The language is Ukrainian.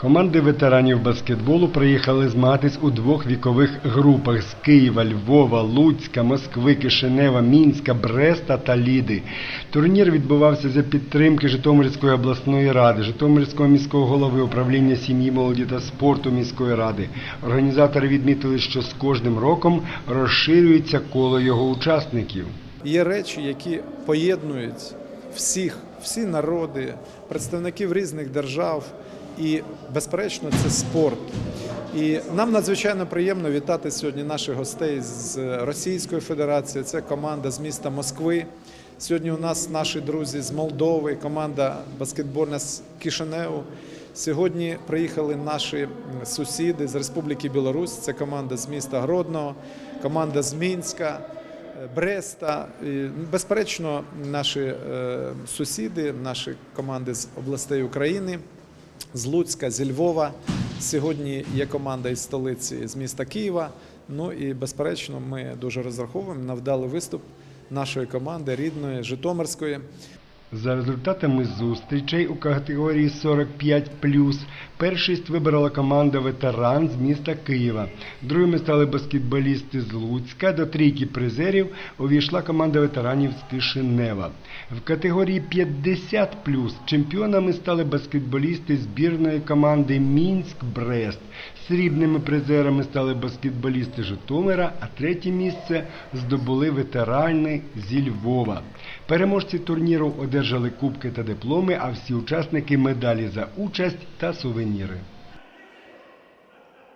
Команди ветеранів баскетболу приїхали змагатись у двох вікових групах з Києва, Львова, Луцька, Москви, Кишинева, Мінська, Бреста та Ліди. Турнір відбувався за підтримки Житомирської обласної ради, Житомирського міського голови управління сім'ї, молоді та спорту міської ради. Організатори відмітили, що з кожним роком розширюється коло його учасників. Є речі, які поєднують всіх, всі народи, представників різних держав. І, безперечно, це спорт. І нам надзвичайно приємно вітати сьогодні наших гостей з Російської Федерації. Це команда з міста Москви. Сьогодні у нас наші друзі з Молдови, команда баскетбольна з Кишиневу. Сьогодні приїхали наші сусіди з Республіки Білорусь. Це команда з міста Гродного, команда з Мінська. Бреста. І, Безперечно, наші е, сусіди, наші команди з областей України, з Луцька, зі Львова. Сьогодні є команда із столиці з міста Києва. Ну і безперечно, ми дуже розраховуємо на вдалий виступ нашої команди рідної Житомирської. За результатами зустрічей у категорії 45+, першість вибрала команда ветеран з міста Києва. Другими стали баскетболісти з Луцька. До трійки призерів увійшла команда ветеранів з Кишинева. В категорії 50+, чемпіонами стали баскетболісти збірної команди Мінськ-Брест. Срібними призерами стали баскетболісти Житомира, а третє місце здобули ветерани зі Львова. Переможці турніру одержали кубки та дипломи, а всі учасники медалі за участь та сувеніри.